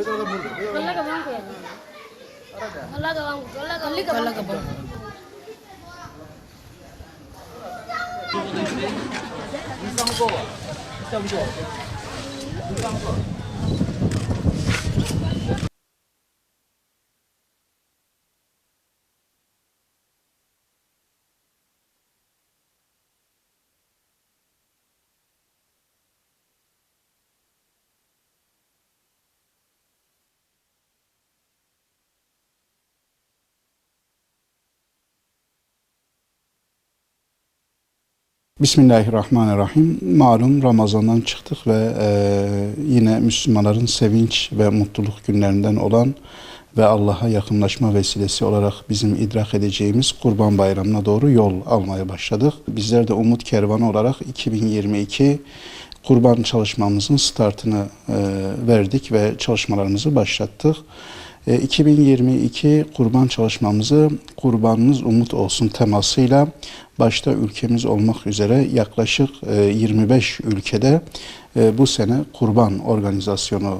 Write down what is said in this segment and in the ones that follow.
గొల్లగబంకు గొల్లగబంకు గొల్లగబంకు గొల్లగబంకు Bismillahirrahmanirrahim. Malum Ramazan'dan çıktık ve e, yine Müslümanların sevinç ve mutluluk günlerinden olan ve Allah'a yakınlaşma vesilesi olarak bizim idrak edeceğimiz Kurban Bayramı'na doğru yol almaya başladık. Bizler de Umut Kervanı olarak 2022 kurban çalışmamızın startını e, verdik ve çalışmalarımızı başlattık. E, 2022 kurban çalışmamızı kurbanınız umut olsun temasıyla başta ülkemiz olmak üzere yaklaşık e, 25 ülkede e, bu sene kurban organizasyonu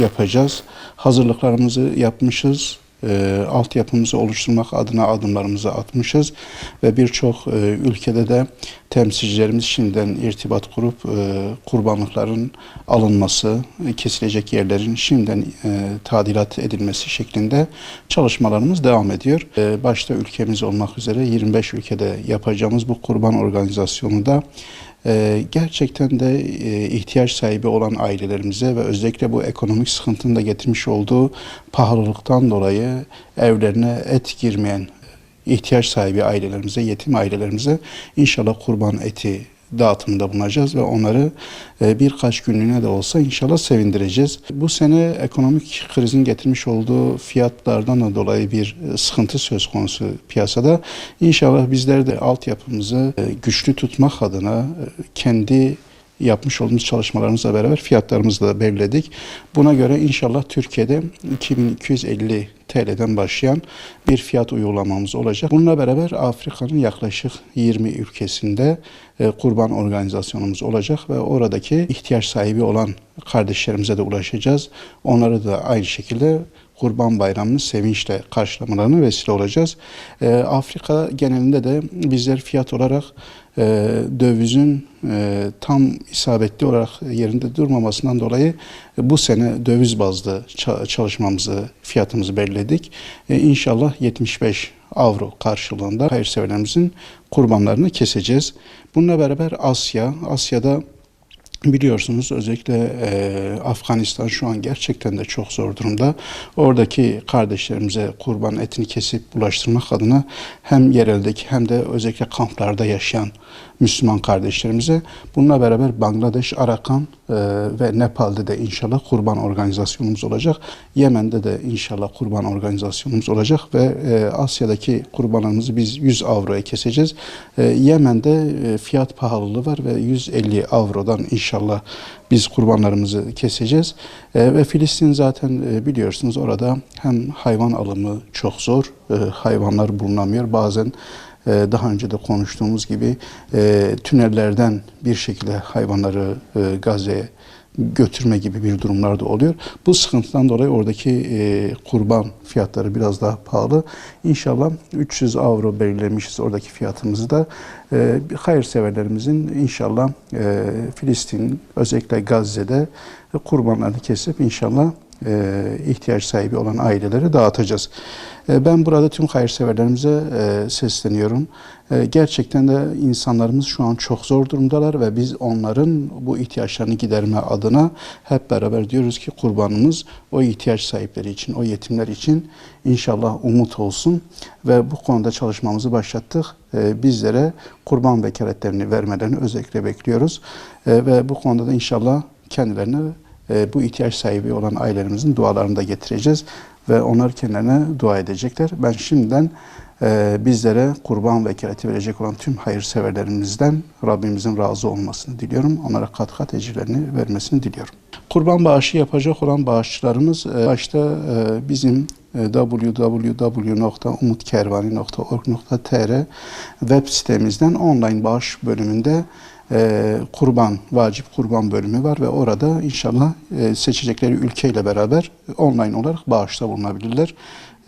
yapacağız. Hazırlıklarımızı yapmışız. E, altyapımızı oluşturmak adına adımlarımızı atmışız ve birçok e, ülkede de temsilcilerimiz şimdiden irtibat kurup e, kurbanlıkların alınması, e, kesilecek yerlerin şimdiden e, tadilat edilmesi şeklinde çalışmalarımız devam ediyor. E, başta ülkemiz olmak üzere 25 ülkede yapacağımız bu kurban organizasyonu da ee, gerçekten de e, ihtiyaç sahibi olan ailelerimize ve özellikle bu ekonomik sıkıntının da getirmiş olduğu pahalılıktan dolayı evlerine et girmeyen ihtiyaç sahibi ailelerimize, yetim ailelerimize inşallah kurban eti dağıtımında bulunacağız ve onları e, birkaç günlüğüne de olsa inşallah sevindireceğiz. Bu sene ekonomik krizin getirmiş olduğu fiyatlardan da dolayı bir e, sıkıntı söz konusu piyasada. İnşallah bizler de altyapımızı e, güçlü tutmak adına kendi yapmış olduğumuz çalışmalarımızla beraber fiyatlarımızı da belirledik. Buna göre inşallah Türkiye'de 2250 TL'den başlayan bir fiyat uygulamamız olacak. Bununla beraber Afrika'nın yaklaşık 20 ülkesinde e, kurban organizasyonumuz olacak ve oradaki ihtiyaç sahibi olan kardeşlerimize de ulaşacağız. Onları da aynı şekilde Kurban Bayramı'nı sevinçle karşılamalarına vesile olacağız. E, Afrika genelinde de bizler fiyat olarak e, dövizin e, tam isabetli olarak yerinde durmamasından dolayı bu sene döviz bazlı ça- çalışmamızı, fiyatımızı belirledik. E, inşallah 75 avro karşılığında hayırseverlerimizin kurbanlarını keseceğiz. Bununla beraber Asya, Asya'da Biliyorsunuz özellikle e, Afganistan şu an gerçekten de çok zor durumda. Oradaki kardeşlerimize kurban etini kesip ulaştırmak adına hem yereldeki hem de özellikle kamplarda yaşayan Müslüman kardeşlerimize bununla beraber Bangladeş, Arakan e, ve Nepal'de de inşallah kurban organizasyonumuz olacak. Yemen'de de inşallah kurban organizasyonumuz olacak ve e, Asya'daki kurbanlarımızı biz 100 avroya keseceğiz. E, Yemen'de e, fiyat pahalılığı var ve 150 avrodan inşallah biz kurbanlarımızı keseceğiz. E, ve Filistin zaten e, biliyorsunuz orada hem hayvan alımı çok zor, e, hayvanlar bulunamıyor. Bazen daha önce de konuştuğumuz gibi e, tünellerden bir şekilde hayvanları e, Gazze'ye götürme gibi bir durumlar da oluyor. Bu sıkıntıdan dolayı oradaki e, kurban fiyatları biraz daha pahalı. İnşallah 300 avro belirlemişiz oradaki fiyatımızı da. E, hayırseverlerimizin inşallah e, Filistin özellikle Gazze'de kurbanlarını kesip inşallah e, ihtiyaç sahibi olan ailelere dağıtacağız. E, ben burada tüm hayırseverlerimize e, sesleniyorum. E, gerçekten de insanlarımız şu an çok zor durumdalar ve biz onların bu ihtiyaçlarını giderme adına hep beraber diyoruz ki kurbanımız o ihtiyaç sahipleri için, o yetimler için inşallah umut olsun ve bu konuda çalışmamızı başlattık. Bizlere kurban vekaletlerini vermelerini özellikle bekliyoruz ve bu konuda da inşallah kendilerine e, bu ihtiyaç sahibi olan ailelerimizin dualarını da getireceğiz ve onlar kendilerine dua edecekler. Ben şimdiden e, bizlere kurban vekaleti verecek olan tüm hayırseverlerimizden Rabbimizin razı olmasını diliyorum. Onlara kat kat ecirlerini vermesini diliyorum. Kurban bağışı yapacak olan bağışçılarımız e, başta e, bizim www.umutkervani.org.tr web sitemizden online bağış bölümünde e, kurban, vacip kurban bölümü var ve orada inşallah e, seçecekleri ülkeyle beraber online olarak bağışta bulunabilirler.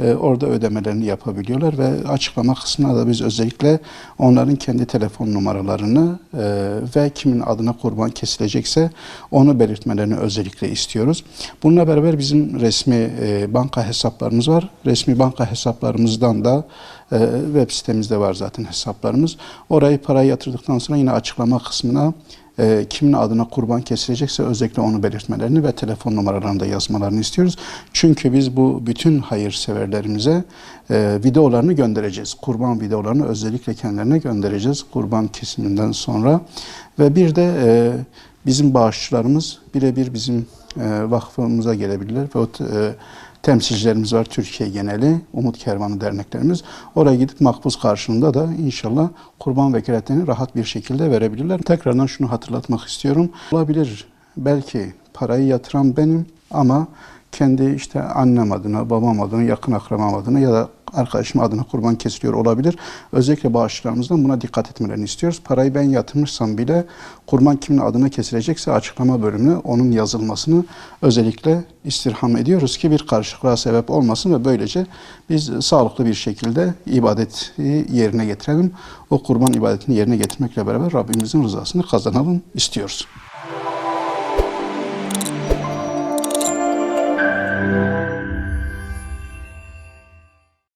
E, orada ödemelerini yapabiliyorlar ve açıklama kısmına da biz özellikle onların kendi telefon numaralarını e, ve kimin adına kurban kesilecekse onu belirtmelerini özellikle istiyoruz. Bununla beraber bizim resmi e, banka hesaplarımız var. Resmi banka hesaplarımızdan da web sitemizde var zaten hesaplarımız. Orayı parayı yatırdıktan sonra yine açıklama kısmına e, kimin adına kurban kesilecekse özellikle onu belirtmelerini ve telefon numaralarını da yazmalarını istiyoruz. Çünkü biz bu bütün hayırseverlerimize e, videolarını göndereceğiz. Kurban videolarını özellikle kendilerine göndereceğiz kurban kesiminden sonra. Ve bir de e, bizim bağışçılarımız birebir bizim vakfımıza gelebilirler. Ve e, temsilcilerimiz var Türkiye geneli, Umut Kervanı derneklerimiz. Oraya gidip makbuz karşılığında da inşallah kurban vekaletlerini rahat bir şekilde verebilirler. Tekrardan şunu hatırlatmak istiyorum. Olabilir belki parayı yatıran benim ama kendi işte annem adına, babam adına, yakın akrabam adına ya da arkadaşım adına kurban kesiliyor olabilir. Özellikle bağışçılarımızdan buna dikkat etmelerini istiyoruz. Parayı ben yatırmışsam bile kurban kimin adına kesilecekse açıklama bölümüne onun yazılmasını özellikle istirham ediyoruz ki bir karışıklığa sebep olmasın ve böylece biz sağlıklı bir şekilde ibadeti yerine getirelim. O kurban ibadetini yerine getirmekle beraber Rabbimizin rızasını kazanalım istiyoruz.